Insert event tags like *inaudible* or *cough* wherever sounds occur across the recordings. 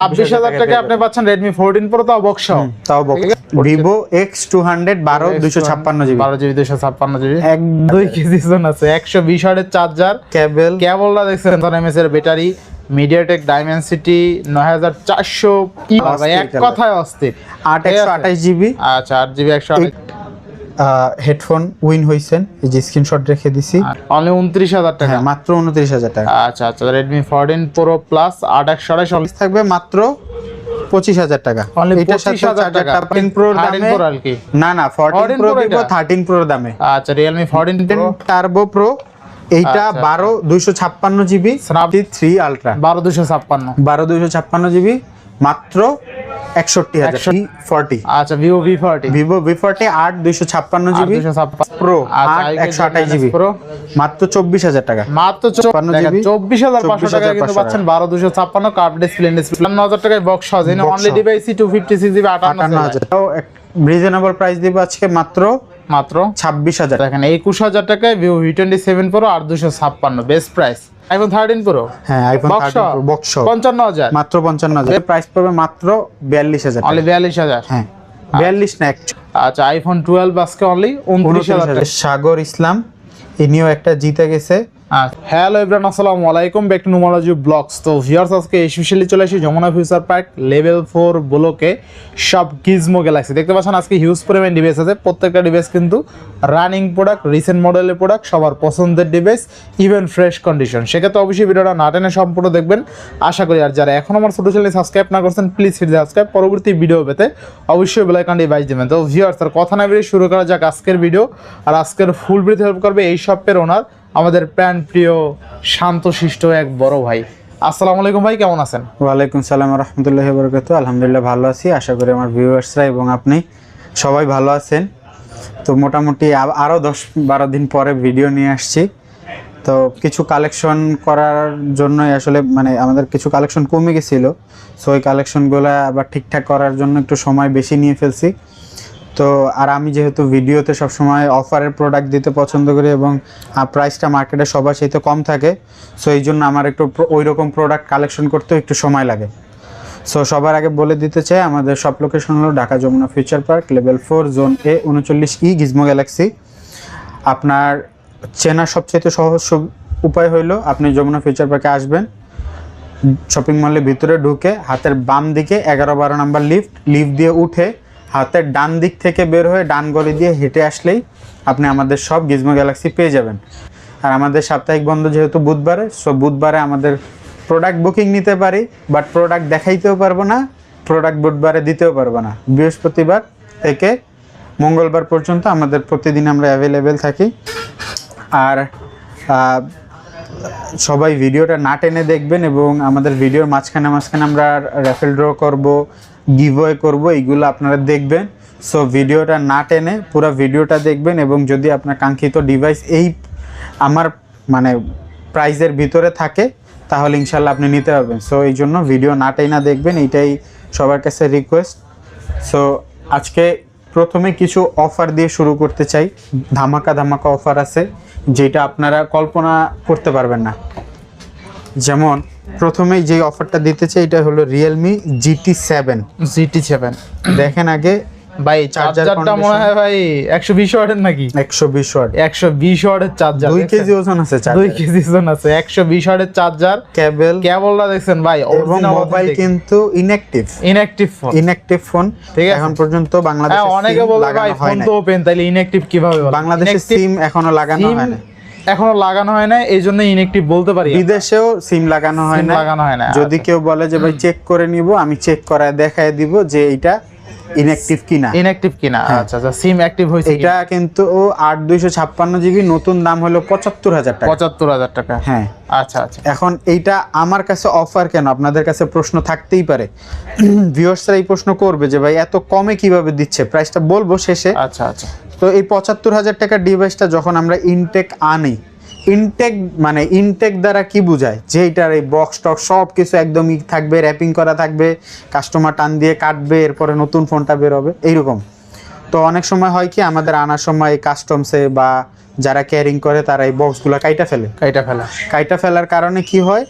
ছাব্বিশ হাজার টাকা আপনি পাচ্ছেন রেডমি ফোরটিন প্রো তাও বক্স তাও ভিভো এক্স টু হান্ড্রেড বারো দুশো ছাপ্পান্ন জিবি বারো জিবি দুশো ছাপ্পান্ন জিবি এক দুই কেজি জোন আছে একশো বিশ ওয়াটের চার্জার কেবল কেবলটা দেখছেন ধর এমএস এর ব্যাটারি মিডিয়াটেক ডাইমেনসিটি নয় হাজার চারশো। এক কথায় অস্থির। আট একশো আঠাশ জিবি আচ্ছা আট জিবি একশো হেডফোন উইন হয়েছেন এই যে স্ক্রিনশট রেখে দিছি। অনলি উনত্রিশ হাজার টাকা? হ্যাঁ মাত্র উনত্রিশ হাজার টাকা। আচ্ছা আচ্ছা রেডমি ফোরটিন প্রো প্লাস আট একশো আঠাশ থাকবে মাত্র পঁচিশ হাজার টাকা। এটার সাথে 25,000 টাকা। থার্টিন প্রো 13 দামে। না না ফোরটিন 14 প্রো দিব? থার্টিন প্রো দামে। আচ্ছা রিয়েলমি ফোরটিন টার্বো প্রো এইটা আচ্ছা, বারো দুইশো ছাপ্পান্ন জিবি থ্রি আলট্রা বারো দুশো ছাপ্পান্ন। বারো দুইশো ছাপ্পান্ন জিবি মাত্র একষট্টি হাজার। ফর্টি আচ্ছা Vivo V forty Vivo V forty আট দুইশো ছাপ্পান্ন জিবি। প্রো আচ্ছা, আট একশো আঠাশ জিবি। Pro। মাত্র চব্বিশ হাজার টাকা। মাত্র 56 GB, চব্বিশ হাজার পাঁচশো টাকা কিন্তু পাচ্ছেন বারো দুশো ছাপ্পান্ন কার্ড ডিসপ্লে ডিসপ্লে হাজার টাকায় box Box only. ডিভাইসি two fifty six GB আটান্ন হাজার। রিজনেবল প্রাইস দিব আজকে মাত্র মাত্র ছাব্বিশ হাজার। দেখেন একুশ হাজার টাকায় Vivo V twenty seven Pro আর দুশো ছাপ্পান্ন best price iPhone thirteen Pro হ্যাঁ আইফোন বক্স বক্স পঞ্চান্ন হাজার। মাত্র পঞ্চান্ন হাজার। প্রাইস পড়বে মাত্র বিয়াল্লিশ হাজার অনলি বিয়াল্লিশ হাজার। হ্যাঁ বিয়াল্লিশ না আচ্ছা আইফোন টুয়েলভ আজকে অনলি উনত্রিশ হাজার সাগর ইসলাম ইনিও একটা জিতে গেছে। হ্যালো ইব্রান আসসালামু আলাইকুম। ব্যাক টু নুমোলজি ব্লগস তো ভিউয়ার্স আজকে স্পেশালি চলে আসি Jamuna future park level four ব্লকে সব গিজমো গ্যালাক্সি দেখতে পাচ্ছেন, আজকে হিউজ পরিমাণ ডিভাইস আছে। প্রত্যেকটা ডিভাইস কিন্তু রানিং প্রোডাক্ট রিসেন্ট মডেলের প্রোডাক্ট সবার পছন্দের ডিভাইস ইভেন ফ্রেশ কন্ডিশন সেক্ষেত্রে অবশ্যই ভিডিওটা না টেনে সম্পূর্ণ দেখবেন। আশা করি, আর যারা এখন আমার ছোটো চ্যানেল সাবস্ক্রাইব না করছেন প্লিজ হিট সাবস্ক্রাইব পরবর্তী ভিডিও পেতে অবশ্যই বেলাইকানটি বাইজ দেবেন। তো ভিউয়ার্স আর কথা না বেরিয়ে শুরু করা যাক আজকের ভিডিও আর আজকের ফুল ব্রিথ হেল্প করবে এই শপের ওনার আমাদের প্রাণ প্রিয় শান্তশিষ্ট এক বড় ভাই। আসসালামু আলাইকুম ভাই, কেমন আছেন? ওয়ালাইকুম সালাম রহমতুল্লাহ বরকত আলহামদুলিল্লাহ ভালো আছি, আশা করি আমার ভিউয়ার্সরা এবং আপনি সবাই ভালো আছেন। তো মোটামুটি আ- আরও দশ বারো দিন পরে ভিডিও নিয়ে আসছি। তো কিছু কালেকশন করার জন্যই আসলে মানে আমাদের কিছু কালেকশন কমে গেছিল। সো ওই কালেকশনগুলো আবার ঠিকঠাক করার জন্য একটু সময় বেশি নিয়ে ফেলছি। তো আর আমি যেহেতু ভিডিওতে সবসময় অফারের প্রোডাক্ট দিতে পছন্দ করি এবং প্রাইসটা মার্কেটে সবার সাথে কম থাকে সো এই জন্য আমার একটু ওই রকম প্রোডাক্ট কালেকশন করতেও একটু সময় লাগে। সো সবার আগে বলে দিতে চাই, আমাদের সব লোকেশন হলো Dhaka Jamuna future park level four zone A উনচল্লিশ ই গিজমো গ্যালাক্সি আপনার চেনার সবচেয়ে সহজ উপায় হইল, আপনি যমুনা ফিউচার পার্কে আসবেন শপিং মলের ভিতরে ঢুকে, হাতের বাম দিকে এগারো বারো নাম্বার লিফট লিফট দিয়ে উঠে হাতের ডান দিক থেকে বের হয়ে ডান গলি দিয়ে হেঁটে আসলেই আপনি আমাদের সব গিজমো গ্যালাক্সি পেয়ে যাবেন। আর আমাদের সাপ্তাহিক বন্ধ যেহেতু বুধবারে সো বুধবারে আমাদের প্রোডাক্ট বুকিং নিতে পারি বাট প্রোডাক্ট দেখাইতেও পারব না প্রোডাক্ট বুধবারে দিতেও পারব না। বৃহস্পতিবার থেকে মঙ্গলবার পর্যন্ত আমাদের প্রতিদিন আমরা অ্যাভেলেবেল থাকি। আর সবাই ভিডিওটা না টেনে দেখবেন এবং আমাদের ভিডিওর মাঝখানে মাঝখানে আমরা র্যাফেল ড্র করব গিভওয়ে করব, এইগুলো আপনারা দেখবেন। সো ভিডিওটা না টেনে পুরো ভিডিওটা দেখবেন এবং যদি আপনার কাঙ্ক্ষিত ডিভাইস এই আমার মানে প্রাইজের ভিতরে থাকে, তাহলে ইনশাল্লাহ আপনি নিতে পারবেন। সো এই জন্য ভিডিও না টেনা দেখবেন, এইটাই সবার কাছে রিকোয়েস্ট সো আজকে প্রথমে কিছু অফার দিয়ে শুরু করতে চাই। ধামাকা ধামাকা অফার আছে, যেটা আপনারা কল্পনা করতে পারবেন না। যেমন প্রথমেই যে অফারটা দিতে চাই এটা হলো Realme GT seven GT seven দেখেন আগে ভাই চার্জারটা মনে হয় ভাই একশো বিশ ওয়াটের নাকি? একশো বিশ ওয়াট। একশো বিশ ওয়াটের চার্জার দুই কেজি ওজন আছে দুই কেজি ওজন আছে একশো বিশ ওয়াটের চার্জার কেবল কেবলটা দেখছেন ভাই এবং মোবাইল কিন্তু inactive inactive phone inactive phone ঠিক আছে। এখন পর্যন্ত বাংলাদেশে হ্যাঁ অনেকে বলে ভাই ফোন তো ওপেন তাইলে ইনঅ্যাক্টিভ কীভাবে? বাংলাদেশে সিম এখনও লাগানো হয় না এখনও লাগানো হয় না এই জন্য ইনএক্টিভ বলতে পারি। বিদেশেও সিম লাগানো হয় না লাগানো হয় না, যদি কেউ বলে যে ভাই চেক করে নিব আমি চেক করায় দেখায় দিব যে এটা ইনঅ্যাক্টিভ কিনা? ইনঅ্যাক্টিভ কিনা আচ্ছা আচ্ছা সিম অ্যাক্টিভ হয়েছে এটা কিন্তু আট দুইশো ছাপ্পান্ন জিবি নতুন দাম হলো পঁচাত্তর হাজার টাকা। পঁচাত্তর হাজার টাকা। হ্যাঁ। আচ্ছা আচ্ছা। এখন এইটা আমার কাছে অফার কেন? আপনাদের কাছে প্রশ্ন থাকতেই পারে। *clears throat* ভিউয়ার্সরা এই প্রশ্ন করবে যে ভাই এত কমে কীভাবে দিচ্ছে? প্রাইসটা বলব শেষে। আচ্ছা আচ্ছা। তো এই পঁচাত্তর হাজার টাকার ডিভাইসটা যখন আমরা ইনটেক আনি ইনটেক মানে ইনটেক দ্বারা কি বোঝায়? যে এটার এই বক্স টক সব কিছু একদমই থাকবে র্যাপিং করা থাকবে কাস্টমার টান দিয়ে কাটবে এরপরে নতুন ফোনটা বের হবে এইরকম। তো অনেক সময় হয় কি আমাদের আনার সময় এই কাস্টমসে বা যারা ক্যারিং করে তারা এই বক্সগুলো কাইটা ফেলে। কাইটা ফেলা। কাইটা ফেলার কারণে কি হয়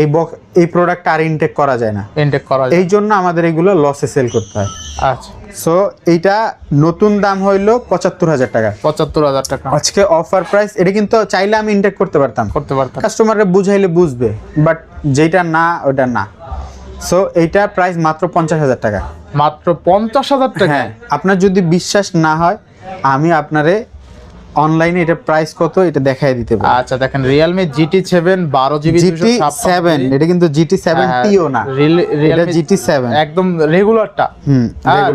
এই বক্স এই প্রোডাক্ট আর ইনটেক করা যায় না। ইনটেক করা যায়। এই জন্য আমাদের এগুলো লসে সেল করতে হয়। আচ্ছা। সো এইটা নতুন দাম হইল পঁচাত্তর হাজার টাকা। পঁচাত্তর হাজার টাকা। আজকে অফার প্রাইস এটা কিন্তু চাইলে আমি ইনটেক করতে পারতাম। করতে পারতাম। কাস্টমাররা বুঝাইলে বুঝবে বাট যেটা না ওটা না। সো এইটা প্রাইস মাত্র পঞ্চাশ হাজার টাকা। মাত্র পঞ্চাশ হাজার টাকা? হ্যাঁ আপনার যদি বিশ্বাস না হয় আমি আপনারে অনলাইনে এটা প্রাইস কত এটা দেখায় দিতে পারি। আচ্ছা দেখেন রিয়েলমি জিটি সেভেন বারো জিবি GT সেভেন এটা কিন্তু GT সেভেন Tio না। এটা জিটি সেভেন একদম রেগুলারটা হুম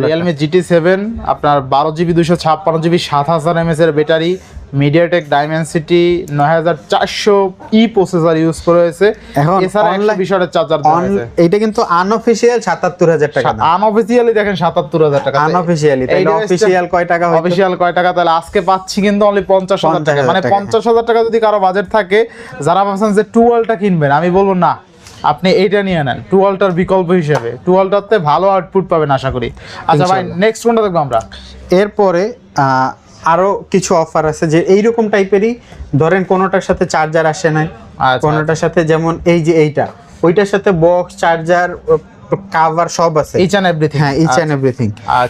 Realme GT সেভেন আপনার বারো জিবি দুশো ছাপ্পান্ন জিবি সাত হাজার এমএস এর ব্যাটারি মিডিয়াটেক ডাইমেনসিটি নয় হাজার চারশো ই প্রসেসর ইউজ করে হয়েছে। এখন এছাড়া একশো বিশ চার্জার এইটা কিন্তু আনঅফিসিয়াল সাতাত্তর হাজার টাকা আনঅফিসিয়ালি দেখেন সাতাত্তর হাজার টাকা। আনঅফিসিয়ালি অফিসিয়াল কয় টাকা অফিসিয়াল কয় টাকা? তাহলে আজকে পাচ্ছি কিন্তু অনলি পঞ্চাশ হাজার টাকা। মানে পঞ্চাশ হাজার টাকা যদি কারও বাজেট থাকে যারা ভাবছেন যে টুয়েলটা কিনবেন আমি বলব না। আপনি এইটা নিয়ে নেন টুয়েলটার বিকল্প হিসেবে। টুয়েলটাতে ভালো আউটপুট পাবেন আশা করি। আচ্ছা ভাই নেক্সট কোনটা দেখব আমরা? এরপরে আহ, আরও কিছু অফার আছে যে এইরকম টাইপেরই ধরেন কোনোটার সাথে চার্জার আসে নাই আচ্ছা। কোনোটার সাথে যেমন এই যে এইটা ওইটার সাথে বক্স চার্জার কাভার সব আছে। এইচ অ্যান্ড এভরিথিং হ্যাঁ ইচ এন্ড এভরিথিং।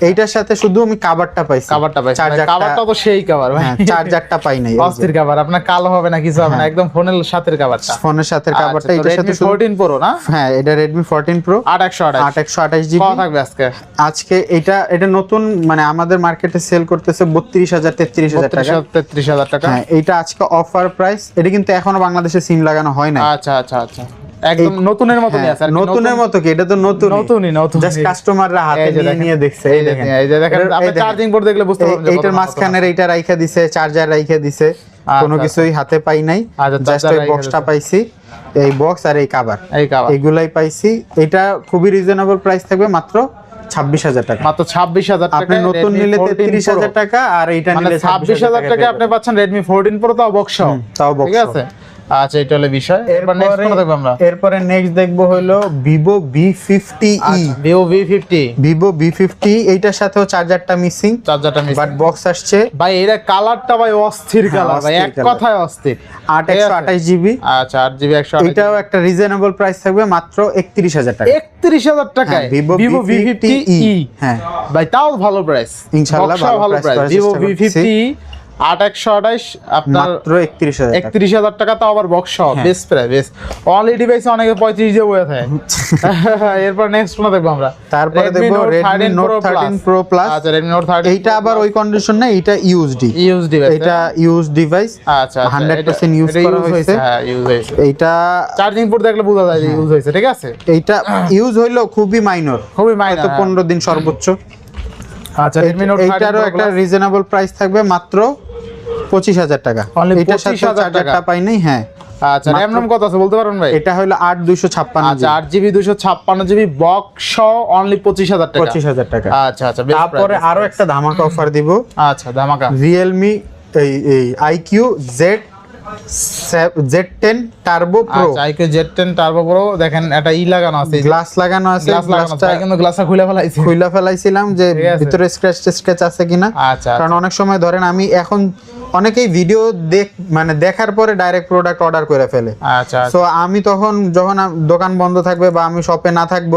এইটার সাথে শুধু আমি কাভারটা পাইছি। কাভারটা পাই চার্জারটা কাভারটা তো সেই কাভার ভাই। হ্যাঁ চার্জারটা পাই নাই অস্থির কাভার আপনার কালো হবে না কিছু হবে না। একদম ফোনের সাথের কাভারটা ফোনের সাথে কাভারটা এটার সাথে শুধু ফোরটিন প্রো না? হ্যাঁ এটা একশো আঠাশ। জিবি থাকবে আজকে? আজকে এটা এটা নতুন মানে আমাদের মার্কেটে সেল করতেছে বত্রিশ হাজার তেত্রিশ হাজার বত্রিশ টাকা হাজার তেত্রিশ হাজার টাকা? হ্যাঁ এইটা আজকে অফার প্রাইস এটা কিন্তু এখনও বাংলাদেশে সিম লাগানো হয় না আচ্ছা আচ্ছা আচ্ছা। একদম নতুনের মতনই আছে নতুনের মতো কি? এটা তো নতুন নতুনই নতুন জাস্ট কাস্টমাররা হাতে এই নিয়ে নিয়ে দেখছে এই দেখেন। এই যে দেখেন আপনি চার্জিং পোর্ট দেখলে বুঝতে পারবেন এইটার মাঝখানের এইটা রাইখা দিছে চার্জার রাইখা দিছে। কোনো আচ্ছা। কিছুই হাতে পাই নাই আচ্ছা, জাস্ট বক্সটা পাইছি এই বক্স আর এই কাভার এই কাভার এইগুলাই পাইছি। এটা খুবই রিজনেবল প্রাইস থাকবে মাত্র ছাব্বিশ হাজার টাকা। মাত্র ছাব্বিশ হাজার টাকা আপনি নতুন নিলে তেত্রিশ হাজার টাকা আর এইটা মানে নিলে ছাব্বিশ হাজার টাকা আপনি পাচ্ছেন রেডমি ফোরটিন প্রো তাও বক্স তাও ঠিক আছে? আচ্ছা এটা হলো বিষয়। এরপর নেক্সট কোনটা দেখব আমরা? এরপরে নেক্সট দেখব হলো Vivo V50e আচ্ছা, Vivo V50 Vivo V50 এইটার সাথেও চার্জারটা মিসিং চার্জারটা মিসিং বাট বক্স আসছে। ভাই এর কালারটা ভাই অস্থির হ্যাঁ, কালার ভাই এক কথায় অস্থির। 8 128 জিবি। আচ্ছা 8 জিবি 128 এটাও একটা রিজনেবল প্রাইস থাকবে মাত্র 31000 টাকা। 31000 হ্যাঁ, টাকায় Vivo V50e e। হ্যাঁ। ভাই তাও ভালো প্রাইস ইনশাআল্লাহ ভালো প্রাইস Vivo V50 আট একশো আঠাইশ আপনার মাত্র একত্রিশ হাজার একত্রিশ হাজার টাকা তাও আবার বক্স হ্যাঁ। বেস্ট প্রাইস বেশ অনলি ডিভাইসে অনেকে পঁয়ত্রিশ দিয়ে বয়ে থাকে। *laughs* এরপর নেক্সট কোনটা দেখব আমরা? তারপরে দেখব Redmi Note 13 Pro Plus। আচ্ছা রেডমি নোট থার্টিন এইটা আবার ওই কন্ডিশন না এইটা ইউএসডি ইউজ ডিভাইস এটা ইউজ ডিভাইস আচ্ছা হান্ড্রেড পার্সেন্ট ইউজ করা হয়েছে। হ্যাঁ ইউজ হয়েছে। এইটা চার্জিং পোর্ট দেখলে বোঝা যায় যে হ্যাঁ। ইউজ হয়েছে ঠিক আছে? এইটা *clears throat* ইউজ হইল খুবই মাইনর খুবই মাইনার তো পনেরো দিন সর্বোচ্চ। আচ্ছা রেডমি নোট এইটারও একটা রিজনেবল প্রাইস থাকবে মাত্র পঁচিশ হাজার টাকা। এইটার সাথে চার্জারটা পাই নাই হ্যাঁ। আচ্ছা র্যাম রম কত আছে বলতে ভাই? এটা হলো আট দুইশো ছাপ্পান্ন আচ্ছা আট জিবি দুশো ছাপ্পান্ন জিবি বক্স অনলি পঁচিশ হাজার টাকা। পঁচিশ হাজার টাকা। আচ্ছা আচ্ছা তারপরে আরও একটা ধামাকা অফার দিব। আচ্ছা ধামাকা। রিয়েলমি এই এই iQOO Z Z ten Turbo Pro iQOO Z ten Turbo Pro দেখেন ই লাগানো আছে। গ্লাস লাগানো আছে গ্লাস লাগানো আছে কিন্তু গ্লাসটা খুলে ফেলাইছি। খুইলা ফেলাইছিলাম যে ভিতরে স্ক্র্যাচ স্ক্র্যাচ আছে কিনা। আচ্ছা কারণ অনেক সময় ধরেন আমি এখন অনেকেই ভিডিও দেখ মানে দেখার পরে ডাইরেক্ট প্রোডাক্ট অর্ডার করে ফেলে। আচ্ছা সো আমি তখন যখন দোকান বন্ধ থাকবে বা আমি শপে না থাকব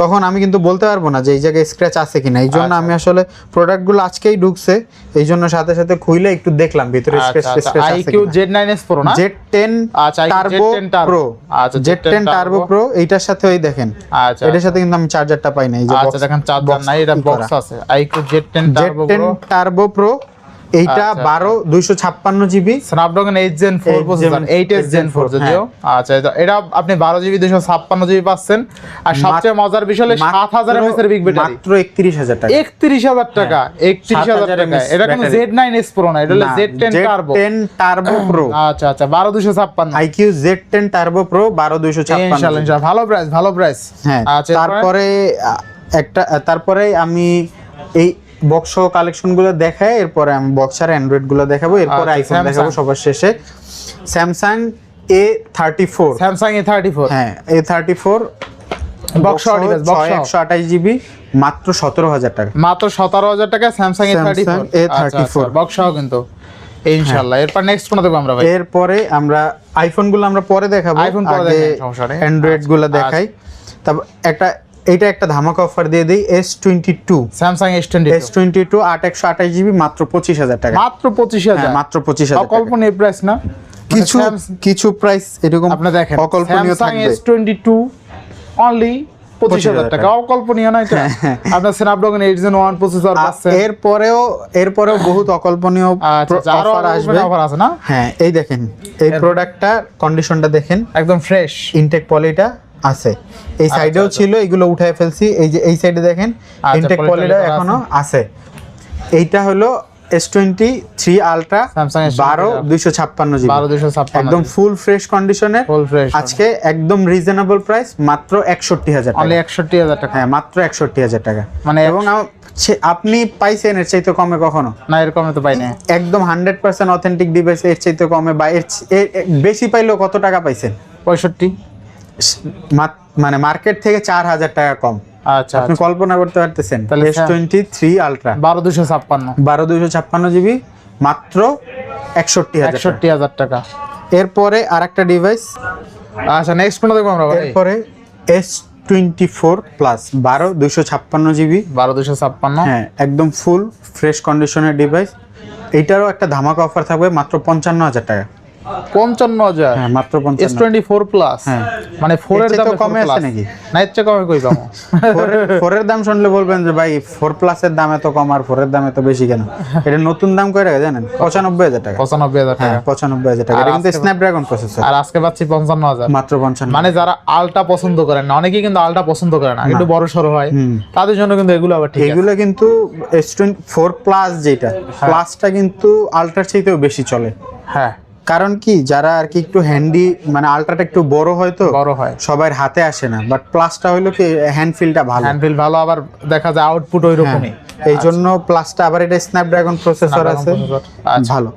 তখন আমি কিন্তু বলতে পারব না যে এই জায়গায় স্ক্র্যাচ আছে কিনা। এই জন্য আচ্ছা। আমি আসলে প্রোডাক্টগুলো আজকেই ঢুকছে এই জন্য সাথে সাথে খুইলে একটু দেখলাম ভিতরে স্ক্র্যাচ স্ক্র্যাচ আছে নাইন এস না? জেড টেন আচ্ছা, টার্বো Z10 Turbo। প্রো আচ্ছা, Z10 Turbo। প্রো এইটার সাথে ওই দেখেন। আচ্ছা এটার সাথে কিন্তু আমি চার্জারটা পাই না এই যে আচ্ছা দেখেন চার্জার নাই এটা বক্স আছে। IQOO Z ten Z Turbo ten Pro Turbo Pro এইটা আচ্ছা, বারো দুইশো ছাপ্পান্ন GB Snapdragon eight Gen four processor eight S Gen four যদিও। আচ্ছা এটা- আপনি বারো জিবি দুশো ছাপ্পান্ন জিবি পাচ্ছেন। আর সবচেয়ে মজার বিষয় হলো সাত হাজার বিগ ব্যাটারি মাত্র একত্রিশ হাজার টাকা। একত্রিশ হাজার টাকা একত্রিশ হাজার টাকা। এটা কিন্তু জেড নাইন এস প্রো না এটা হলো Z ten Turbo ten Turbo Pro আচ্ছা আচ্ছা বারো দুশো ছাপ্পান্ন। IQOO Z ten Turbo Pro বারো দুইশো ছাপ্পান্ন। ভালো প্রাইস ভালো প্রাইস হ্যাঁ আচ্ছা তারপরে একটা তারপরে আমি এই বক্স কালেকশনগুলো দেখাই এরপরে আমি বক্স আর অ্যান্ড্রয়েডগুলো দেখাবো এরপরে আচ্ছা, আইফোন দেখাবো সবার শেষে। Samsung A thirty four Samsung A thirty four হ্যাঁ এ থার্টি ফোর সহ। একশো আঠাশ জিবি মাত্র সতেরো হাজার টাকা। মাত্র সতেরো হাজার টাকা Samsung A thirty four Samsung A34 box কিন্তু। ইনশাআল্লাহ এরপর নেক্সট কোন দেখব আমরা ভাই? এরপরে আমরা আইফোনগুলো আমরা পরে দেখাবো। iPhone পরে আগে সমস্যা নেই। অ্যান্ড্রয়েডগুলো দেখাই। তারপর একটা এটা একটা ধামাকা অফার দিয়ে দিই S twenty two Samsung S twenty S twenty two আট একশো আঠাশ জিবি মাত্র পঁচিশ হাজার টাকা। মাত্র পঁচিশ হ্যাঁ, হাজার মাত্র পঁচিশ হাজার। অকল্পনীয় প্রাইস না? কিছু মানে কিছু প্রাইস এরকম আপনি দেখেন অকল্পনীয় থাকবে। এস টোয়েন্টি টু অনলি পঁচিশ হাজার টাকা। অকল্পনীয় নয় হ্যাঁ, আপনার Snapdragon eight Gen one processor আর এরপরেও এরপরেও বহুত অকল্পনীয় আচ্ছা আচ্ছা, অফার আসবে। অফার আছে না? হ্যাঁ এই দেখেন এই কন্ডিশনটা দেখেন। একদম ফ্রেশ ইনটেক পলিটা আছে। এই সাইডেও আচ্ছা। ছিল এগুলো উঠায় ফেলছি। এই যে এই সাইডে দেখেন আচ্ছা, ইনটেক পলিটা করা এখনও আছে। এইটা হলো S twenty three Ultra Samsung S23 বারো দুইশো ছাপ্পান্ন একদম ফুল ফ্রেশ ফ্রেশ আজকে একদম রিজনেবল প্রাইস মাত্র একষট্টি হাজার টাকা। একষট্টি হাজার টাকা। হ্যাঁ মাত্র একষট্টি হাজার টাকা। মানে এবং আপনি পাইছেন এর চাইতে কমে কখনো? না এরকম তো পাই না একদম হান্ড্রেড পার্সেন্ট অথেন্টিক ডিভাইস এর চাইতে কমে বা এর এর- এর বেশি পাইলেও কত টাকা পাইছেন? পঁয়ষট্টি। মানে মার্কেট থেকে চার হাজার টাকা কম। আচ্ছা আপনি কল্পনা করতে পারতেছেন তাহলে এস টোয়েন্টি থ্রি আলট্রা বারো দুশো ছাপ্পান্ন। বারো দুইশো ছাপ্পান্ন জিবি মাত্র একষট্টি। একষট্টি হাজার টাকা। এরপরে আর একটা ডিভাইস আচ্ছা নেক্সট কোন দেখব আমরা এরপরে এস টোয়েন্টি ফোর প্লাস বারো দুইশো ছাপ্পান্ন জিবি। বারো দুশো ছাপ্পান্ন। হ্যাঁ একদম ফুল ফ্রেশ কন্ডিশনের ডিভাইস এইটারও একটা ধামাকা অফার থাকবে মাত্র পঞ্চান্ন হাজার টাকা। পঞ্চান্ন হাজার। হ্যাঁ মাত্র এস টোয়েন্টি ফোর প্লাস হ্যাঁ। মানে ফোর এর এর চেয়ে তো দামে কমে কমে আছে আছে নাকি? না এর চেয়ে কমে কই পাবো? ফোরের দাম শুনলে বলবেন যে ভাই ফোর প্লাসের দাম এত কম আর ফোরের দাম এত বেশি কেন? এটা নতুন দাম করে রাখে জানেন? পঁচানব্বই হাজার টাকা। পঁচানব্বই হাজার হ্যাঁ টাকা পঁচানব্বই হাজার টাকা। কিন্তু আজকে- স্ন্যাপড্রাগন প্রসেসর আর আজকে পাচ্ছি পঞ্চান্ন হাজার। মাত্র পঞ্চান্ন। মানে যারা আলটা পছন্দ করেন না অনেকেই কিন্তু আলটা পছন্দ করে না। একটু বড় সড়ো হয়। তাদের জন্য কিন্তু এগুলো আবার ঠিক এগুলো কিন্তু এস টোয়েন্টি ফোর প্লাস যেটা প্লাসটা কিন্তু আলট্রার চাইতেও বেশি চলে। হ্যাঁ। কারণ কি যারা আর কি একটু হ্যান্ডি মানে আলট্রাটা একটু বড় হয় তো বড় হয়। সবার হাতে আসে না। বাট প্লাসটা হলো কি হ্যান্ড ফিলটা ভালো। হ্যান্ডফিল ভালো আবার দেখা যায় আউটপুট ওই রকমই এই জন্য প্লাসটা আবার এটা স্ন্যাপড্রাগন প্রসেসর আছে। আচ্ছা। ভালো।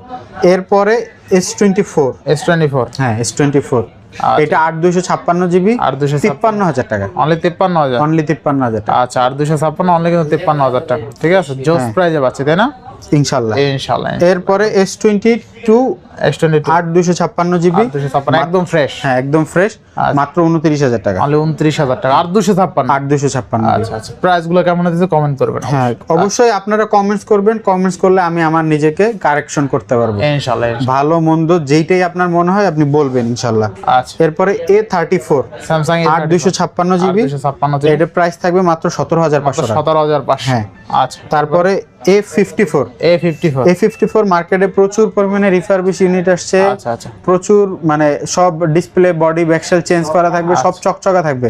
এরপরে S twenty four S twenty four হ্যাঁ এস টোয়েন্টি ফোর এটা আট দুইশো ছাপ্পান্ন জিবি আর দুশো তিপ্পান্ন হাজার টাকা। অনলি তিপ্পান্ন হাজার? অনলি তিপ্পান্ন হাজার টাকা। আচ্ছা আর দুশো ছাপ্পান্ন অনলি কিন্তু তিপ্পান্ন হাজার টাকা। ঠিক আছে? জোস হ্যাঁ। প্রাইজে পাচ্ছি তাই না? এরপরে S twenty two S twenty two আট দুইশো ছাপ্পান্ন জিবি একদম ফ্রেশ হ্যাঁ একদম ফ্রেশ আচ্ছা। মাত্র উনত্রিশ হাজার টাকা। টাকা। দুশো দুশো আচ্ছা আচ্ছা। প্রাইসগুলো কেমন কমেন্ট করবেন। হ্যাঁ অবশ্যই আপনারা কমেন্টস করবেন। কমেন্টস করলে আমি আমার নিজেকে কারেকশন করতে পারব। ভালো মন্দ যেইটাই আপনার মনে হয় আপনি বলবেন ইনশাল্লাহ আচ্ছা। এরপরে এ থার্টি ফোর স্যামসাং আট দুইশো ছাপ্পান্ন জিবি। ছাপ্পান্ন এটার প্রাইস থাকবে মাত্র সতেরো হাজার পাঁচশো টাকা। সতেরো হাজার পাঁচশো। হ্যাঁ। আচ্ছা। তারপরে A fifty four A fifty four A fifty four মার্কেটে প্রচুর পরিমাণে রিফারবিশ ইউনিট আসছে। আচ্ছা আচ্ছা। প্রচুর মানে সব ডিসপ্লে বডি ব্যাকসেল চেঞ্জ করা থাকবে সব চকচকা থাকবে।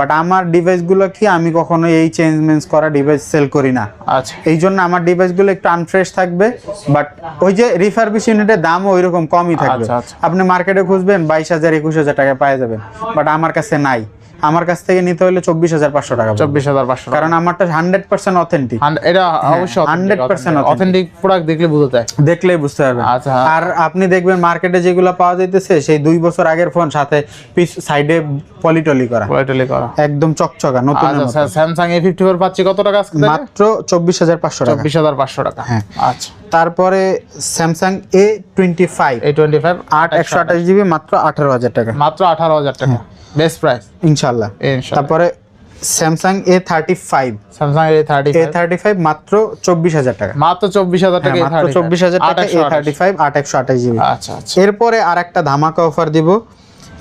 বাট আমার ডিভাইসগুলো কি আমি কখনো এই চেঞ্জ মেঞ্জ করা ডিভাইস সেল করি না। আচ্ছা। এই জন্য আমার ডিভাইসগুলো একটু আনফ্রেশ থাকবে। বাট ওই যে রিফারবিশ ইউনিটের দামও ওই রকম কমই থাকবে। আচ্ছা, আচ্ছা। আপনি মার্কেটে খুঁজবেন বাইশ হাজার একুশ হাজার টাকা পাওয়া যাবেন বাট আমার কাছে নাই। আমার কাছ থেকে নিতে হলে চব্বিশ হাজার পাঁচশো টাকা চব্বিশ হাজার পাঁচশো কারণ আমারটা হান্ড্রেড পার্সেন্ট অথেন্টিক এটা অবশ্যই 100% authentic। অথেন্টিক প্রোডাক্ট দেখলে বুঝতে যায় দেখলেই বুঝতে পারবেন। আচ্ছা। আর আপনি দেখবেন মার্কেটে যেগুলো পাওয়া যাইতেছে সেই দুই বছর আগের ফোন সাথে পিস সাইডে পলিটলি করা। কোয়ালিটি করা। একদম চকচকা নতুন স্যামসাং এ ফিফটি ফোর পাচ্ছি কত টাকা মাত্র চব্বিশ হাজার পাঁচশো টাকা। চব্বিশ হাজার পাঁচশো টাকা। হ্যাঁ। আচ্ছা। তারপরে Samsung A twenty five A twenty five আট একশো আঠাশ জিবি মাত্র আঠারো হাজার টাকা। মাত্র আঠারো হাজার টাকা। বেস্ট প্রাইস ইনশাল্লাহ তারপরে Samsung A thirty five Samsung A thirty A thirty five মাত্র চব্বিশ হাজার টাকা। মাত্র চব্বিশ হাজার টাকা হ্যাঁ, মাত্র চব্বিশ হাজার টাকা এ থার্টি ফাইভ আট একশো আঠাশ জিবি। আচ্ছা আচ্ছা। এরপরে আর একটা ধামাকা অফার দিব।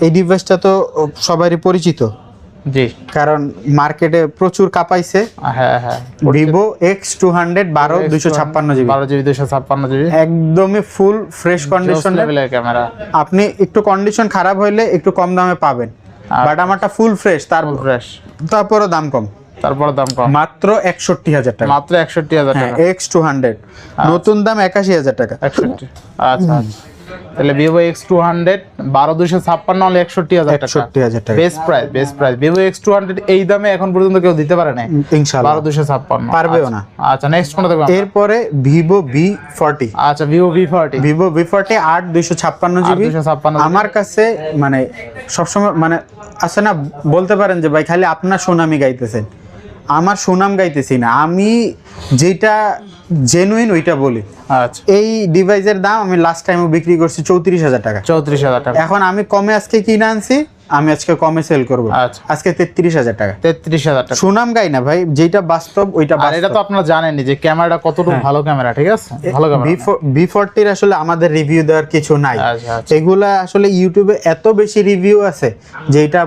এই ডিভাইসটা তো সবারই পরিচিত। জি। কারণ মার্কেটে প্রচুর কাপাইছে। হ্যাঁ হ্যাঁ। ভিভো এক্স টু হান্ড্রেড বারো দুশো ছাপ্পান্ন জিবি। বারো জিবি দুশো ছাপ্পান্ন জিবি। একদমই ফুল ফ্রেশ কন্ডিশন ক্যামেরা আপনি একটু কন্ডিশন খারাপ হইলে একটু কম দামে পাবেন। বাট আমারটা ফুল ফ্রেশ তার ফ্রেশ তারপরে দাম কম। তারপর দাম কম। মাত্র একষট্টি হাজার টাকা। মাত্র একষট্টি হাজার হ্যাঁ টাকা। এক্স টু হান্ড্রেড নতুন দাম একাশি হাজার টাকা। একষট্টি। আচ্ছা আচ্ছা। তাহলে ভিভো এক্স টু হান্ড্রেড বারো দুশো ছাপ্পান্ন হলে একষট্টি হাজার টাকা। একষট্টি হাজার টাকা। Best price best price Vivo X two hundred এই দামে এখন পর্যন্ত কেউ দিতে পারে না ইনশাল্লাহ বারো দুশো ছাপ্পান্ন। পারবেও না। আচ্ছা নেক্সট কোনটা দেখব এরপরে ভিভো ভি ফর্টি আচ্ছা Vivo V forty Vivo V forty আট দুইশো ছাপ্পান্ন জিবি। দুশো ছাপ্পান্ন আমার কাছে মানে সবসময় মানে আছে না বলতে পারেন যে ভাই খালি আপনার সুনামি গাইতেছেন। আমার সুনাম গাইতেছি না। আমি যেটা জেনুইন ওইটা বলি। আচ্ছা। এই ডিভাইসের দাম আমি লাস্ট টাইমও বিক্রি করছি চৌত্রিশ হাজার টাকা। চৌত্রিশ হাজার টাকা। এখন আমি কমে আজকে কিনে আনছি আমি আজকে কমে সেল করব। আচ্ছা। আজকে তেত্রিশ হাজার টাকা। তেত্রিশ হাজার টাকা। সুনাম গাই না ভাই যেটা বাস্তব ওইটা আর এটা তো আপনারা জানেনই যে ক্যামেরাটা কতটুকু ভালো ক্যামেরা ঠিক আছে? ভালো ক্যামেরা। বি ফোরটির আসলে আমাদের রিভিউ দেওয়ার কিছু নাই। আচ্ছা আচ্ছা। এগুলা আসলে ইউটিউবে এত বেশি রিভিউ আছে যে এটা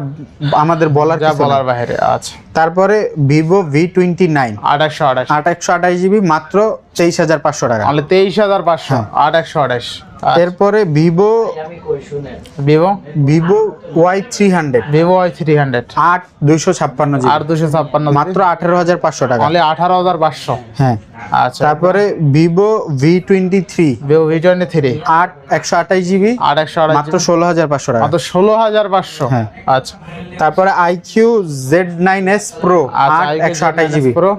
আমাদের বলার যা বলার বাইরে আচ্ছা। তারপরে ভিভো ভি টোয়েন্টি নাইন আট একশো আঠাশ। আট একশো আঠাশ জিবি মাত্র তেইশ হাজার পাঁচশো টাকা। তাহলে তেইশ হাজার পাঁচশো হ্যাঁ। আট একশো আঠাশ। এরপরে Vivo Vivo? Vivo Y three hundred Vivo Y three hundred আট দুইশো ছাপ্পান্ন আট দুইশো দুশো ছাপ্পান্ন মাত্র আঠারো হাজার পাঁচশো টাকা। তাহলে আঠারো হাজার পাঁচশো। হ্যাঁ। আচ্ছা। তারপরে Vivo V twenty three Vivo V twenty three আট একশো আঠাশ জিবি আট একশো মাত্র ষোলো হাজার পাঁচশো টাকা। মাত্র ষোলো হাজার পাঁচশো? হ্যাঁ। আচ্ছা। তারপরে iQOO Z nine S Pro আট একশো আঠাশ জিবি প্রো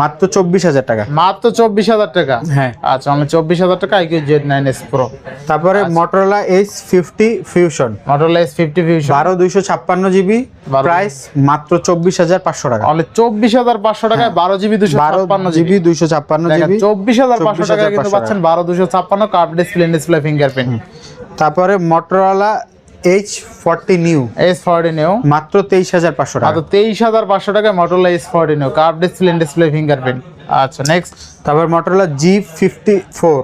মাত্র চব্বিশ হাজার টাকা। মাত্র চব্বিশ হাজার টাকা? হ্যাঁ। আচ্ছা আমি চব্বিশ হাজার টাকা iQOO Z nine S Pro তারপরে Motorola Edge fifty Fusion model S fifty Fusion বারো দুইশো ছাপ্পান্ন জিবি। প্রাইস মাত্র চব্বিশ হাজার পাঁচশো টাকা। চব্বিশ হাজার পাঁচশো টাকায় বারো জিবি দুশো বারো জিবি দুইশো ছাপ্পান্ন জিবি। চব্বিশ হাজার পাঁচশো 24,500 টাকায় কিন্তু পাচ্ছেন বারো দুশো ছাপ্পান্ন কার্ভ ডিসপ্লে ডিসপ্লে ফিঙ্গারপ্রিন্ট তারপরে Motorola Edge forty new S forty new মাত্র তেইশ হাজার পাঁচশো টাকা। তেইশ হাজার পাঁচশো টাকায় model S forty new curve display display fingerprint আচ্ছা নেক্সট তারপর মোটরোলা জি ফিফটি ফোর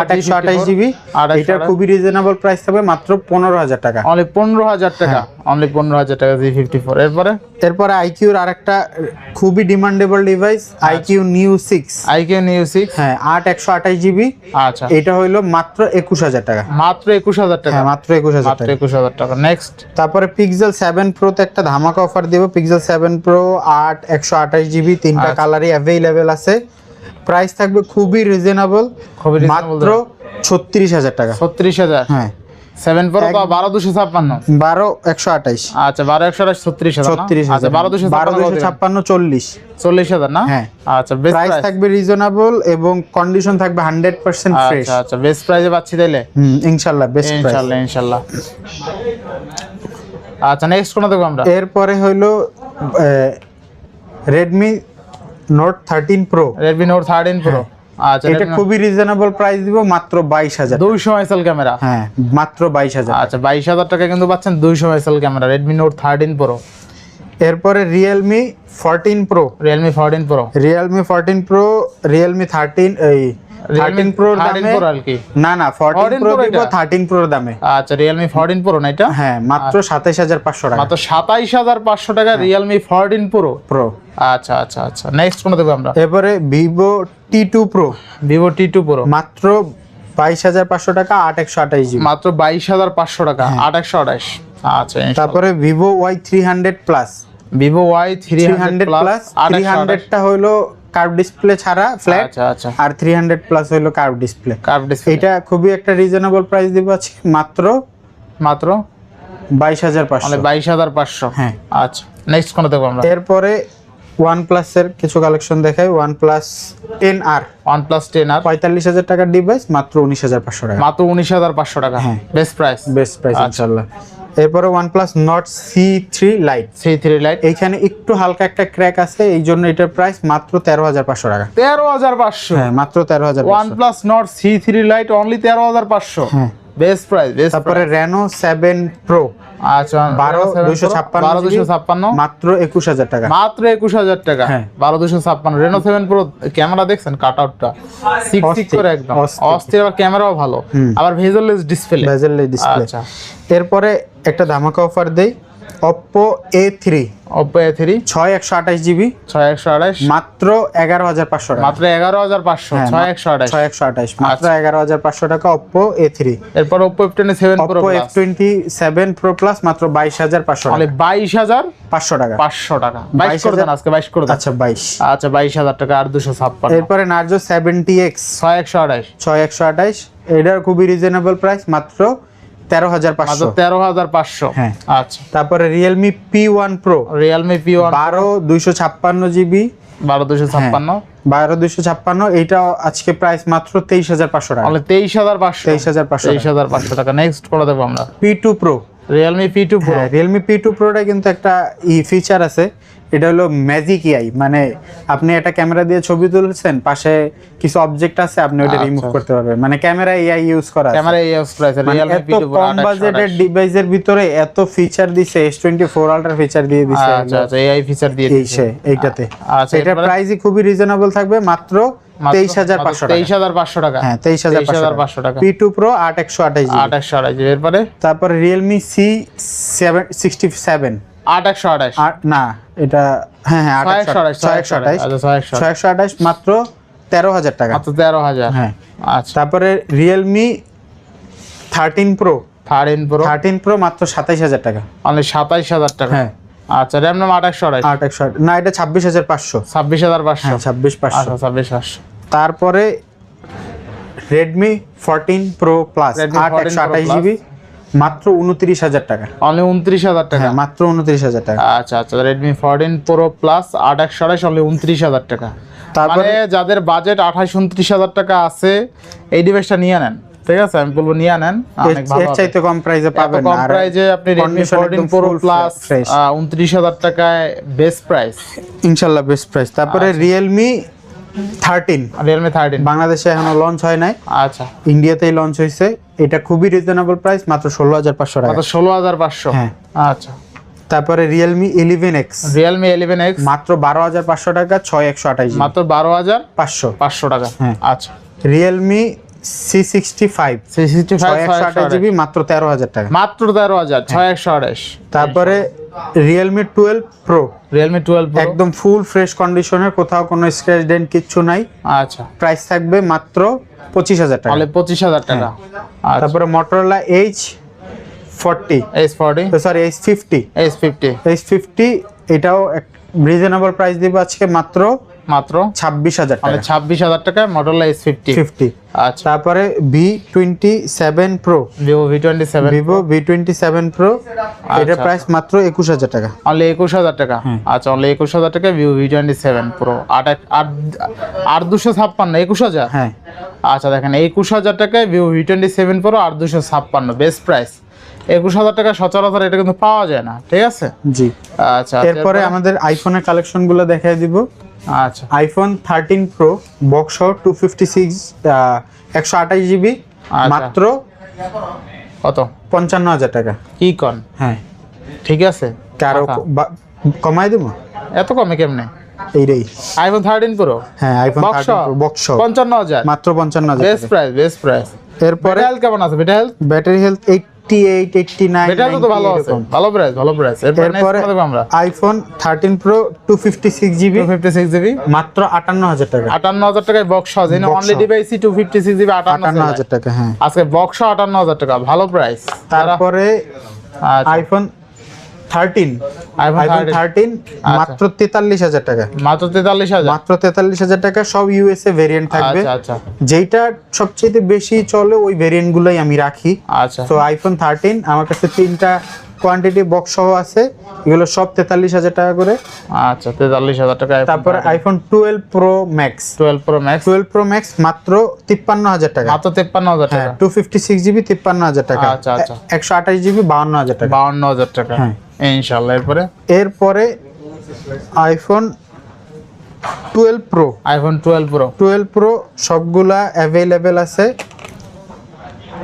আট একশো আঠাশ জিবি। এটা খুবই রিজনেবল প্রাইস থাকবে মাত্র পনেরো হাজার টাকা। অনলি পনেরো হাজার টাকা। হ্যাঁ। অনলি পনেরো হাজার টাকা জি ফিফটি ফোর এরপরে? এরপরে আইকিউর আরেকটা খুবই demandable device iQOO new six iQOO new six হ্যাঁ আট একশো আঠাশ জিবি। আচ্ছা। এটা হইল মাত্র একুশ হাজার টাকা। মাত্র একুশ হাজার টাকা? হ্যাঁ মাত্র একুশ হাজার টাকা একুশ হাজার টাকা। নেক্সট তারপরে পিক্সেল সেভেন প্রোতে একটা ধামাকা অফার দিব। পিক্সেল সেভেন প্রো আট একশো আঠাশ জিবি তিনটা আচ্ছা। কালারই অ্যাভেলেবেল আছে। প্রাইস থাকবে খুবই রিজনেবল খুবই মাত্র ছত্রিশ হাজার টাকা। ছত্রিশ হাজার? হ্যাঁ। সেভেন প্রো তো বারো দুশো ছাপ্পান্ন। বারো একশো আঠাইশ আচ্ছা বারো একশো আঠাশ ছত্রিশ ছত্রিশ আচ্ছা বারো দুশো বারো দুশো ছাপ্পান্ন চল্লিশ। চল্লিশ হাজার না? হ্যাঁ। আচ্ছা প্রাইস থাকবে রিজনেবল এবং কন্ডিশন থাকবে হান্ড্রেড পার্সেন্ট ফ্রেশ আচ্ছা আচ্ছা বেস্ট প্রাইসে পাচ্ছি তাইলে? ইনশাল্লাহ বেস্ট ইনশাল্লাহ ইনশাল্লাহ। আচ্ছা নেক্সট কোন দেখব আমরা? এরপরে হইল Redmi Note thirteen Pro Redmi Note thirteen Pro আচ্ছা এটা খুবই রিজনেবল প্রাইস দিব মাত্র বাইশ হাজার দুইশো মেসেল ক্যামেরা? হ্যাঁ মাত্র বাইশ হাজার আচ্ছা বাইশ হাজার টাকা কিন্তু পাচ্ছেন দুইশো missile camera Redmi note thirteen pro এরপরে Realme fourteen pro Realme fourteen pro Realme fourteen pro Realme thirteen এই থার্টিন প্রো থার্টিন প্রো আর কি? না না ফোরটিন প্রো দিব থার্টিন প্রোর দামে। আচ্ছা রিয়েলমি ফোরটিন প্রো না এটা? হ্যাঁ মাত্র সাতাইশ হাজার পাঁচশো টাকা। মাত্র সাতাইশ হাজার পাঁচশো টাকা। রিয়েলমি ফোরটিন প্রো প্রো আচ্ছা আচ্ছা আচ্ছা। নেক্সট কোন দেখব আমরা? এরপরে Vivo T two pro Vivo T two pro মাত্র বাইশ হাজার পাঁচশো টাকা আট একশো আঠাশ জিবি। মাত্র বাইশ হাজার পাঁচশো টাকা হ্যাঁ। আট একশো আঠাশ আচ্ছা তারপরে Vivo Y three hundred plus Vivo Y three hundred plus three হান্ড্রেডটা হইল কার্ভ ডিসপ্লে ছাড়া ফ্ল্যাট আচ্ছা আচ্ছা। আর থ্রি হান্ড্রেড প্লাস হলো কার্ভ ডিসপ্লে কার্ভ ডিসপ্লে এটা খুবই একটা রিজনেবল প্রাইস দিব আছে মাত্র মাত্র? বাইশ হাজার মানে পাঁচশো বাইশ হাজার পাঁচশো। হ্যাঁ। আচ্ছা নেক্সট কোন দেখব আমরা? এরপরে ওয়ান প্লাসের কিছু কালেকশন দেখাই। ওয়ান প্লাস টেন আর ওয়ান প্লাস টেন আর পঁয়তাল্লিশ হাজার টাকার ডিভাইস মাত্র উনিশ হাজার পাঁচশো টাকা। মাত্র উনিশ হাজার পাঁচশো টাকা। হ্যাঁ। Best price best price. ইনশাল্লাহ এরপরে one plus Nord C three lite C three lite এইখানে একটু হালকা একটা ক্র্যাক আছে এই জন্য এটার প্রাইস মাত্র তেরো হাজার পাঁচশো টাকা। তেরো হাজার পাঁচশো। হ্যাঁ মাত্র তেরো হাজার one plus Nord C three lite only তেরো হাজার পাঁচশো। হ্যাঁ। বেস্ট প্রাইস তারপরে রেনো সেভেন প্রো আচ্ছা 12256 মাত্র 21000 টাকা। মাত্র 21000 টাকা। ক্যামেরা দেখছেন? কাটআউটটা একদম। অস্থির ক্যামেরাও ভালো। আবার ভেজেললেস ডিসপ্লে ভেজেললেস ডিসপ্লে এরপরে একটা ধামাকা অফার দেই। এ থ্রি অপো থ্রি ছয় একশো আঠাশ জিবি। ছয় একশো আঠাশ। মাত্র এগারো হাজার পাঁচশো মাত্র এগারো হাজার পাঁচশো হ্যাঁ, ছয় একশো আঠাশ। ছয় একশো আঠাশ আচ্ছা। মাত্র এগারো হাজার পাঁচশো টাকা অপো এ থ্রি এরপর Oppo F twenty seven pro F twenty seven pro plus মাত্র বাইশ হাজার পাঁচশো মানে বাইশ হাজার পাঁচশো টাকা। পাঁচশো টাকা। বাইশ করে দেন আজকে বাইশ করে আচ্ছা বাইশ। আচ্ছা বাইশ হাজার টাকা আর দুশো ছাপ্পান্ন। এরপরে নার্জো সেভেন্টি এক্স ছয় একশো আঠাশ। ছয় একশো আঠাশ। এটার খুবই রিজনেবল প্রাইস মাত্র তেরো হাজার পাঁচশো। তেরো হাজার পাঁচশো। হ্যাঁ। আচ্ছা। তারপরে Realme P one pro Realme P one বারো দুইশো ছাপ্পান্ন জিবি। বারো দুশো ছাপ্পান্ন। বারো দুইশো ছাপ্পান্ন এইটা আজকে প্রাইস মাত্র তেইশ হাজার পাঁচশো টাকা। তেইশ হাজার পাঁচশো। তেইশ হাজার পাঁচশো তেইশ হাজার পাঁচশো টাকা। নেক্সট করে দেবো আমরা। P two pro Realme P two pro হ্যাঁ রিয়েলমি পি টু প্রোটা কিন্তু একটা ই ফিচার আছে। এটা হলো ম্যাজিক ইআই মানে আপনি একটা ক্যামেরা দিয়ে ছবি তুলছেন পাশে কিছু অবজেক্ট আছে আপনি ওটা রিমুভ আচ্ছা। করতে পারবেন। মানে ক্যামেরা এআই ইউজ করা আছে। ক্যামেরা ইএস প্রাইস মানে রিয়েলমি পি এত কম বাজেটের ডিভাইসের ভিতরে এত ফিচার দিছে S twenty four ultra feature দিয়ে দিছে। আচ্ছা আচ্ছা এআই ফিচার দিয়ে সে এইটাতে। আচ্ছা, এটা? প্রাইসই খুবই রিজনেবল থাকবে মাত্র তেইশ হাজার পাঁচশো টাকা। তেইশ হাজার পাঁচশো টাকা। হ্যাঁ তেইশ হাজার 23,500 টাকা। পি টু প্রো আট একশো আঠাশ আঠাশ এরপরে? তারপরে Realme C seven sixty seven আট একশো আঠাশ। না এটা হ্যাঁ হ্যাঁ ছয় আঠাশ ছয় একশো আঠাশ। আচ্ছা ছয় একশো আঠাশ মাত্র তেরো হাজার টাকা। মাত্র তেরো হাজার। হ্যাঁ। আচ্ছা। তারপরে Realme thirteen pro thirteen pro thirteen pro মাত্র সাতাইশ হাজার টাকা। অনলি সাতাইশ হাজার টাকা। হ্যাঁ। আচ্ছা র্যাম নাম আঠাশশো আঠাশ। আট একশো আট- না এটা ছাব্বিশ হাজার পাঁচশো। ছাব্বিশ হাজার পাঁচশো। হ্যাঁ ছাব্বিশ পাঁচশো। আচ্ছা ছাব্বিশ পাঁচশো। তারপরে রেডমি ফোরটিন প্রো প্লাস আট একশো আঠাশ জিবি। মাত্র উনত্রিশ হাজার টাকা। অনলি উনত্রিশ হাজার টাকা? হ্যাঁ মাত্র উনত্রিশ হাজার টাকা। আচ্ছা আচ্ছা রেডমি ফোরটিন প্রো প্লাস আট একশো আঠাশ অনলি উনত্রিশ হাজার টাকা। তারপরে মানে যাদের বাজেট আঠাশ উনত্রিশ হাজার টাকা আছে এই ডিভাইসটা নিয়ে নেন ঠিক আছে? আমি বলব নিয়ে নেন এর-। চাইতে কম প্রাইসে পাবেন কম প্রাইজে আপনি রেডমি condition ফোরটিন একদম প্রো প্লাস উনত্রিশ হাজার টাকায় বেস্ট প্রাইস ইনশাল্লাহ বেস্ট প্রাইস তারপরে আচ্ছা। থার্টিন রিয়েলমি থার্টিন বাংলাদেশে এখনও লঞ্চ হয় নাই। আচ্ছা। ইন্ডিয়াতেই লঞ্চ হয়েছে এটা খুবই রিজনেবল প্রাইস মাত্র ষোলো হাজার পাঁচশো টাকা। মাত্র ষোলো হাজার পাঁচশো। হ্যাঁ। আচ্ছা। তারপরে Realme eleven X Realme eleven X মাত্র বারো হাজার পাঁচশো টাকা ছয় একশো আঠাশ মাত্র বারো হাজার পাঁচশো। পাঁচশো টাকা। হ্যাঁ। আচ্ছা। Realme C sixty five sixty ছয় জিবি মাত্র তেরো হাজার টাকা। মাত্র তেরো হাজার ছয় একশো আঠাশ। তারপরে Realme twelve pro Realme twelve একদম ফুল ফ্রেশ কন্ডিশনের কোথাও কোনো স্ক্র্যাচ ডেন্ট কিচ্ছু নাই। আচ্ছা। প্রাইস থাকবে মাত্র পঁচিশ হাজার টাকা। তাহলে পঁচিশ হাজার টাকা। আচ্ছা। তারপরে Motorola H forty H forty sorry H fifty H fifty H fifty এটাও রিজনেবল প্রাইস দিব আজকে মাত্র মাত্র ছাব্বিশ হাজার টাকা। ছাব্বিশ হাজার টাকা মডেল এইচ ফিফটি ফিফটি আচ্ছা। তারপরে V twenty seven pro Vivo V twenty seven Vivo V twenty seven pro এটার। প্রাইস মাত্র একুশ হাজার টাকা। অনলি একুশ হাজার টাকা। আচ্ছা অনলি একুশ হাজার টাকা Vivo V twenty seven pro আট আট আট দুশো ছাপ্পান্ন একুশ হাজার? হ্যাঁ। আচ্ছা দেখেন একুশ হাজার টাকায় Vivo V twenty seven pro আট দুশো ছাপ্পান্ন বেস্ট প্রাইস একুশ হাজার টাকা সচরাচর এটা কিন্তু পাওয়া যায় না ঠিক আছে? জি। আচ্ছা এরপরে আমাদের আইফোনের কালেকশনগুলো দেখাই দিব। আচ্ছা। IPhone thirteen pro box two fifty six একশো আঠাশ জিবি আচ্ছা। মাত্র কত? পঞ্চান্ন হাজার টাকা। কি কন হ্যাঁ। ঠিক আছে। কারও কমাই দেবো? এত কমে কেমনে? এইটাই। আইফোন থার্টিন প্রো হ্যাঁ আইফোন বক্স বক্স পঞ্চান্ন হাজার। মাত্র পঞ্চান্ন হাজার বেস্ট প্রাইস বেস্ট প্রাইস এরপরে হেলথ কেমন আছে? Health battery health eight eighty nine বেটা তো ভালো আছে। ভালো প্রাইস ভালো প্রাইস এরপরে আমরা iPhone thirteen pro two fifty six GB two fifty six GB মাত্র আটান্ন হাজার টাকা। আটান্ন হাজার টাকায় বক্স আছে Box অনলি সহ। ডিভাইসই জিবি টাকা হ্যাঁ। আজকে বক্স আটান্ন হাজার টাকা ভালো প্রাইস তারপরে iPhone thirteen iPhone iPhone thirteen আচ্ছা। মাত্র তেতাল্লিশ হাজার টাকা। মাত্র তেতাল্লিশ হাজার? মাত্র তেতাল্লিশ হাজার টাকা সব ইউএসএ ভেরিয়েন্ট থাকবে। আচ্ছা আচ্ছা। যেইটা সবচেয়ে বেশি চলে ওই ভেরিয়েন্ট গুলোই আমি রাখি। আচ্ছা। তো আইফোন থার্টিন আমার কাছে তিনটা কোয়ান্টিটি বক্স সহ আছে। এগুলো সব তেতাল্লিশ হাজার টাকা করে। আচ্ছা তেতাল্লিশ হাজার টাকা তারপরে iPhone twelve pro max twelve pro max twelve pro max মাত্র তিপ্পান্ন হাজার টাকা। মাত্র তেপ্পান্ন হাজার হ্যাঁ টাকা। টু ফিফটি সিক্স জিবি তিপ্পান্ন হাজার টাকা। আচ্ছা, আচ্ছা। একশো আঠাশ জিবি বাউন্ন হাজার টাকা। বাউন্ন হাজার টাকা। হ্যাঁ। ইনশাল্লাহ এরপরে? এরপরে iPhone twelve pro iPhone twelve pro twelve pro সবগুলা অ্যাভেলেবেল আছে।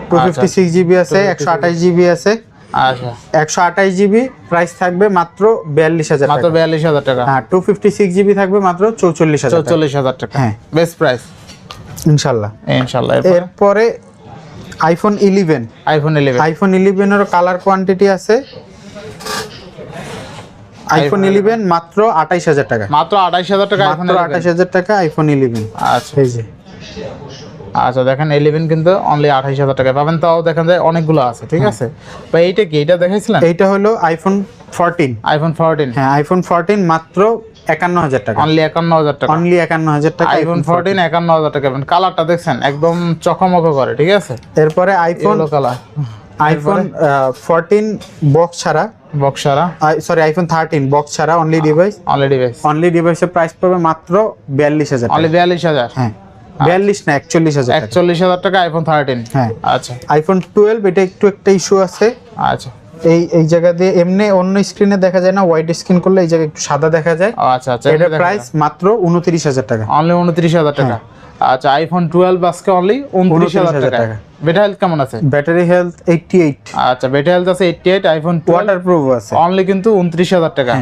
টু ফিফটি সিক্স জিবি আছে একশো আঠাশ জিবি আছে। একশো আঠাশ জিবি প্রাইস থাকবে মাত্র বিয়াল্লিশ হাজার মাত্র বিয়াল্লিশ হাজার টাকা। হ্যাঁ টু ফিফটি সিক্স জিবি থাকবে মাত্র চৌচল্লিশ হাজার টাকা। চৌচল্লিশ হাজার টাকা। হ্যাঁ। বেস্ট প্রাইস ইনশাল্লাহ। ইনশাল্লাহ এরপরে? IPhone eleven iPhone eleven iPhone ইলেভেনেরও colour quantity আছে। আইফোন ইলেভেন মাত্র আঠাইশ হাজার টাকা। মাত্র আঠাইশ হাজার টাকা মাত্র আঠাশ হাজার টাকা আইফোন ইলেভেন আচ্ছা। এই যে। আচ্ছা দেখেন ইলেভেন কিন্তু অনলি আঠাইশ হাজার টাকা পাবেন। তাও দেখেন যায় অনেকগুলো আছে ঠিক আছে? বা এইটা কি? এটা দেখাইছিলেন? এইটা হলো আইফোন ফোরটিন আইফোন ফোরটিন হ্যাঁ আইফোন ফোরটিন মাত্র একান্ন হাজার টাকা। অনলি একান্ন হাজার টাকা? অনলি একান্ন হাজার টাকা আইফোন ফোরটিন একান্ন হাজার টাকা পাবেন। কালারটা দেখছেন একদম চকমক করে ঠিক আছে? এরপরে iPhone colour iPhone fourteen box ছাড়া। বক্সারা সরি আইফোন থার্টিন বক্স ছাড়া only device only device only ডিভাইসের প্রাইস পড়বে মাত্র বিয়াল্লিশ হাজার অনলি বিয়াল্লিশ হাজার? হ্যাঁ। বিয়াল্লিশ না একচল্লিশ হাজার একচল্লিশ হাজার টাকা আইফোন থার্টিন হ্যাঁ। আচ্ছা। আইফোন টুয়েলভ এটা একটু একটা ইস্যু আছে। আচ্ছা। এই এই জায়গা দিয়ে এমনি অন্য স্ক্রিনে দেখা যায় না হোয়াইট স্ক্রিন করলে এই জায়গায় একটু সাদা দেখা যায়। আচ্ছা আচ্ছা এটার প্রাইস মাত্র উনত্রিশ হাজার টাকা। অনলি উনত্রিশ হাজার টাকা। আচ্ছা আইফোন টুয়েলভ আজকে অনলি উনত্রিশ হাজার টাকা। বেটা হেলথ কেমন আছে? ব্যাটারি হেলথ এইটটি এইট আচ্ছা বেটা হেলথ আছে eighty eight iPhone waterproof আছে। অনলি কিন্তু উনত্রিশ হাজার টাকা।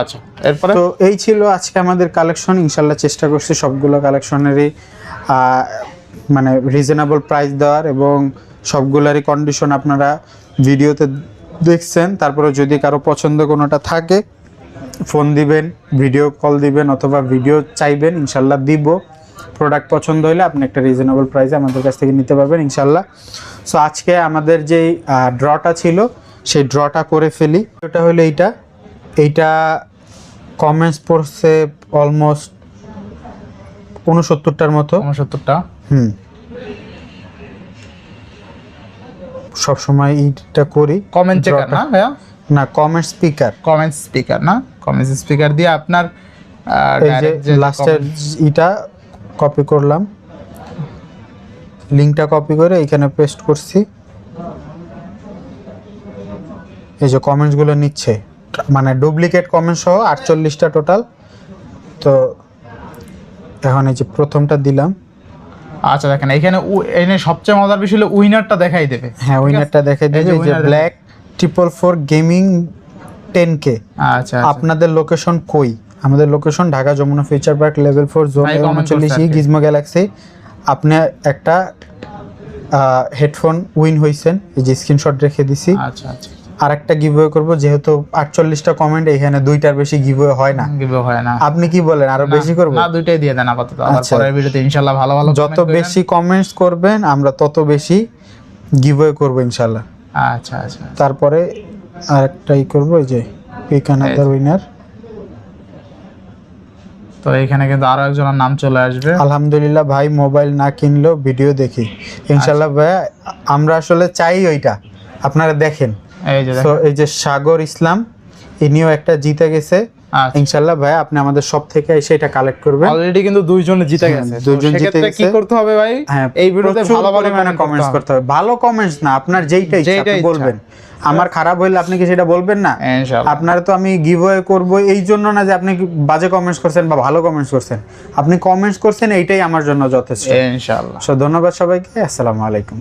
আচ্ছা এরপরে? তো এই ছিল আজকে আমাদের কালেকশন ইনশাল্লাহ চেষ্টা করছি সবগুলো কালেকশনেরই মানে রিজনেবল প্রাইস দেওয়ার এবং সবগুলারই কন্ডিশন আপনারা ভিডিওতে দেখছেন তারপরে যদি কারও পছন্দ কোনোটা থাকে ফোন দিবেন ভিডিও কল দিবেন অথবা ভিডিও চাইবেন, ইনশাল্লাহ দিব। প্রোডাক্ট পছন্দ হলে আপনি একটা রিজনেবল প্রাইসে আমাদের কাছ থেকে নিতে পারবেন, ইনশাল্লাহ। সো আজকে আমাদের যেই ড্রটা ছিল, সেই ড্রটা করে ফেলি। ওটা হলো এইটা। এইটা কমেন্টস পড়ছে অলমোস্ট উনসত্তরটার মতো। উনসত্তরটা হুম। সবসময় এইটা করি। কমেন্ট চেকার না ভাইয়া? না কমেন্ট স্পিকার কমেন্ট স্পিকার না? কমেন্ট স্পিকার দিয়ে আপনার এই যে লাস্টের ইটা কপি করলাম। লিঙ্কটা কপি করে এখানে পেস্ট করছি। এই যে কমেন্টসগুলো নিচ্ছে। মানে ডুপ্লিকেট কমেন্ট সহ আটচল্লিশটা টোটাল তো এখন এই যে প্রথমটা দিলাম। আচ্ছা দেখেন এখানে এখানে সবচেয়ে মজার বিষয় হলো উইনারটা দেখাই দেবে। হ্যাঁ উইনারটা দেখে এই দিই যে black triple four gaming ten কে আচ্ছা আপনাদের লোকেশন কই? আমাদের location Dhaka Jamuna future park level four zone উনচল্লিশ গিজমো গ্যালাক্সি আপনি একটা হেডফোন উইন হয়েছেন এই যে স্ক্রিনশট রেখে দিছি। আচ্ছা আচ্ছা। আর একটা গিভওয়ে করব যেহেতু আটচল্লিশটা কমেন্ট এখানে দুইটার বেশি গিভওয়ে হয় না। Give হয় না। আপনি কি বলেন আরও বেশি করব? না দুইটাই দিয়ে দেন আপাতত। আবার আচ্ছা। পরের ভিডিওতে ইনশাআল্লাহ ভালো ভালো যত বেশি কমেন্টস করবেন আমরা তত বেশি গিভওয়ে করব ইনশাল্লাহ। আচ্ছা আচ্ছা তারপরে আরেকটাই করব এই যে পিক আনাদার উইনার তো এখানে কিন্তু আরও একজনের নাম চলে আসবে। আলহামদুলিল্লাহ ভাই মোবাইল না কিনলেও ভিডিও দেখি। ইনশাল্লাহ আচ্ছা। ভাইয়া আমরা আসলে চাই ওইটা। আপনারা দেখেন। এই যে সাগর ইসলাম ইনিও একটা জিতে গেছে। আচ্ছা। ইনশাল্লাহ ভাই আপনি আমাদের সব থেকে এসে এটা কালেক্ট করবেন। অলরেডি কিন্তু দুইজন জিতে হ্যাঁ, গেছে। দুইজন জিতে জিতে কি করতে হবে ভাই? হ্যাঁ এই ভিডিওতে ভালো ভালো পরিমাণে কমেন্টস করতে হবে। ভালো কমেন্টস না আপনার যেইটা ইচ্ছা আপনি বলবেন। আমার খারাপ হইলে আপনি কি সেটা বলবেন না? আপনারা তো আমি গিভওয়ে করব এই জন্য না যে আপনি বাজে কমেন্টস করছেন বা ভালো কমেন্টস করছেন। আপনি কমেন্টস করছেন এইটাই আমার জন্য যথেষ্ট। ইনশাআল্লাহ। সো ধন্যবাদ সবাইকে। আসসালামু আলাইকুম।